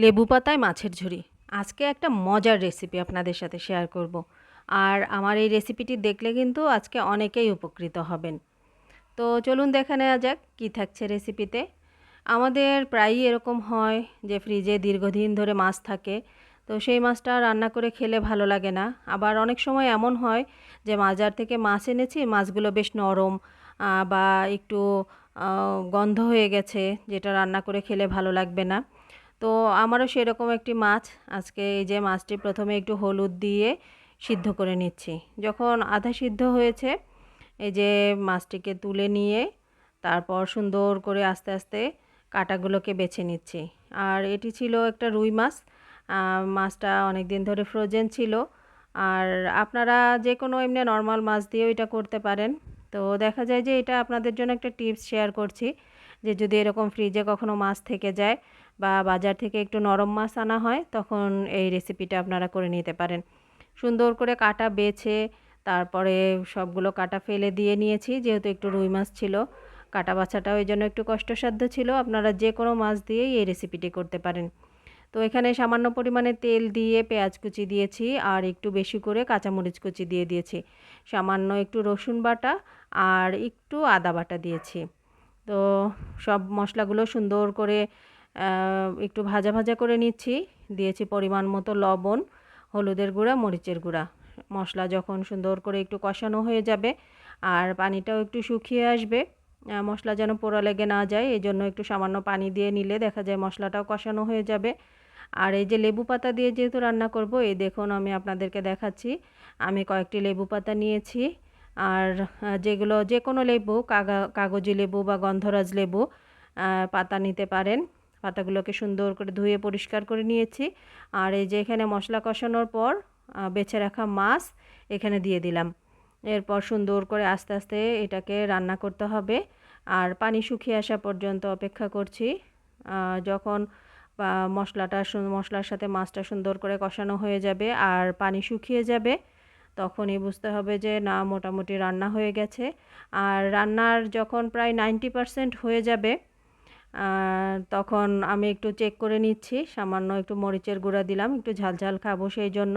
লেবু পাতায় মাছের ঝুড়ি আজকে একটা মজার রেসিপি আপনাদের সাথে শেয়ার করব। আর আমার এই রেসিপিটি দেখলে কিন্তু আজকে অনেকেই উপকৃত হবেন। তো চলুন দেখে নেওয়া যাক কী থাকছে রেসিপিতে আমাদের প্রায়ই এরকম হয় যে ফ্রিজে দীর্ঘদিন ধরে মাছ থাকে, তো সেই মাছটা রান্না করে খেলে ভালো লাগে না। আবার অনেক সময় এমন হয় যে বাজার থেকে মাছ এনেছি, মাছগুলো বেশ নরম বা একটু গন্ধ হয়ে গেছে, যেটা রান্না করে খেলে ভালো লাগবে না। তো আমারও সেরকম একটি মাছ। আজকে এই যে মাছটি প্রথমে একটু হলুদ দিয়ে সিদ্ধ করে নিচ্ছি। যখন আধা সিদ্ধ হয়েছে, এই যে মাছটিকে তুলে নিয়ে তারপর সুন্দর করে আস্তে আস্তে কাঁটাগুলোকে বেছে নিচ্ছি। আর এটি ছিল একটা রুই মাছ। মাছটা অনেক দিন ধরে ফ্রোজেন ছিল। আর আপনারা যে কোনো এমনি নর্মাল মাছ দিয়েও এটা করতে পারেন। তো দেখা যায় যে এটা আপনাদের জন্য একটা টিপস শেয়ার করছি যে যদি এরকম ফ্রিজে কখনো মাছ থেকে যায় বা বাজার থেকে একটু নরম মাছ আনা হয়, তখন এই রেসিপিটা আপনারা করে নিতে পারেন। সুন্দর করে কাটা বেছে, তারপরে সবগুলো কাটা ফেলে দিয়ে নিয়েছি, যেহেতু একটু রুই মাছ ছিল। কাটা বাছাটাও এই জন্য একটু কষ্টসাধ্য ছিল। আপনারা যে কোনো মাছ দিয়েই এই রেসিপিটি করতে পারেন। তো এখানে সামান্য পরিমাণে তেল দিয়ে পেঁয়াজ কুচি দিয়েছি, আর একটু বেশি করে কাঁচামরিচ কুচি দিয়ে দিয়েছি। সামান্য একটু রসুন বাটা আর একটু আদা বাটা দিয়েছি। তো সব মশলাগুলো সুন্দর করে একটু ভাজা ভাজা করে নিচ্ছি। দিয়েছি পরিমাণ মতো লবণ, হলুদের গুঁড়া, মরিচের গুঁড়া। মশলা যখন সুন্দর করে একটু কষানো হয়ে যাবে আর পানিটাও একটু শুকিয়ে আসবে মশলা যেন পোড়া লেগে না যায় এই জন্য একটু সামান্য পানি দিয়ে নিলে দেখা যায় মশলাটাও কষানো হয়ে যাবে। আর এই যে লেবু পাতা দিয়ে যেহেতু রান্না করব, এই দেখুন আমি আপনাদেরকে দেখাচ্ছি। আমি কয়েকটি লেবু পাতা নিয়েছি আর যেগুলো যে কোনো লেবু, কাগা, কাগজি লেবু বা গন্ধরাজ লেবু পাতা নিতে পারেন। পাতাগুলোকে সুন্দর করে ধুয়ে পরিষ্কার করে নিয়েছি। আর এই যে এখানে মশলা কষানোর পর বেছে রাখা মাছ এখানে দিয়ে দিলাম। এরপর সুন্দর করে আস্তে আস্তে এটাকে রান্না করতে হবে। আর পানি শুকিয়ে আসা পর্যন্ত অপেক্ষা করছি। যখন মশলাটা মশলার সাথে মাছটা সুন্দর করে কষানো হয়ে যাবে আর পানি শুকিয়ে যাবে, তখনই বুঝতে হবে যে না, মোটামুটি রান্না হয়ে গেছে। আর রান্নার যখন প্রায় নাইনটি পারসেন্ট হয়ে যাবে তখন আমি একটু চেক করে নিচ্ছি, সামান্য একটু মরিচের গুঁড়া দিলাম, একটু ঝাল ঝাল খাব সেই জন্য।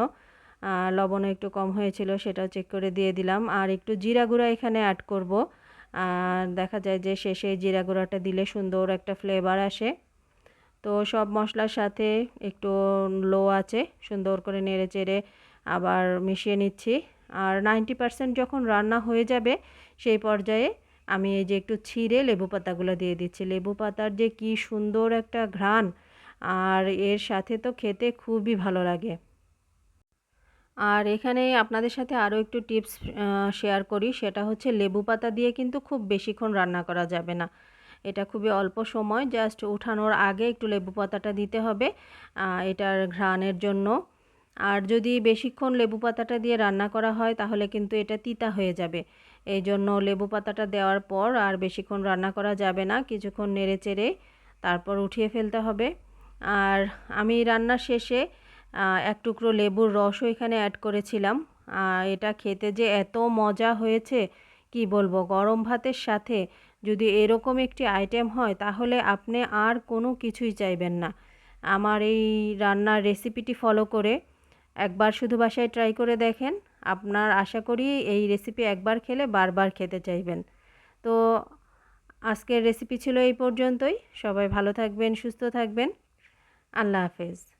লবণও একটু কম হয়েছিল, সেটাও চেক করে দিয়ে দিলাম। আর একটু জিরা গুঁড়া এখানে অ্যাড করব। আর দেখা যায় যে শেষে জিরা গুঁড়াটা দিলে সুন্দর একটা ফ্লেভার আসে। তো সব মশলার সাথে একটু লো আছে, সুন্দর করে নেড়ে চেড়ে আবার মিশিয়ে নিচ্ছি। আর নাইনটি পারসেন্ট যখন রান্না হয়ে যাবে, সেই পর্যায়ে আমি এই যে একটু ছিঁড়ে লেবু পাতাগুলো দিয়ে দিচ্ছি। লেবু পাতার যে কি সুন্দর একটা ঘ্রাণ, আর এর সাথে তো খেতে খুবই ভালো লাগে। আর এখানে আপনাদের সাথে আরও একটু টিপস শেয়ার করি। সেটা হচ্ছে লেবু পাতা দিয়ে কিন্তু খুব বেশিক্ষণ রান্না করা যাবে না। এটা খুবই অল্প সময়, জাস্ট উঠানোর আগে একটু লেবু পাতাটা দিতে হবে এটার ঘ্রাণের জন্য। আর যদি বেশিক্ষণ লেবু পাতাটা দিয়ে রান্না করা হয়, তাহলে কিন্তু এটা তিতা হয়ে যাবে। এই জন্য লেবু পাতাটা দেওয়ার পর আর বেশিক্ষণ রান্না করা যাবে না, কিছুক্ষণ নেড়ে চেড়ে তারপর উঠিয়ে ফেলতে হবে। আর আমি রান্নার শেষে এক টুকরো লেবুর রসও এখানে অ্যাড করেছিলাম। এটা খেতে যে এত মজা হয়েছে, কি বলব? গরম ভাতের সাথে যদি এরকম একটি আইটেম হয়, তাহলে আপনি আর কোনো কিছুই চাইবেন না। আমার এই রান্নার রেসিপিটি ফলো করে একবার শুধু বাসায় ট্রাই করে দেখেন। আপনার আশা করি এই রেসিপি একবার খেলে বারবার খেতে চাইবেন। তো আজকের রেসিপি ছিল এই পর্যন্তই। সবাই ভালো থাকবেন, সুস্থ থাকবেন। আল্লাহ হাফেজ।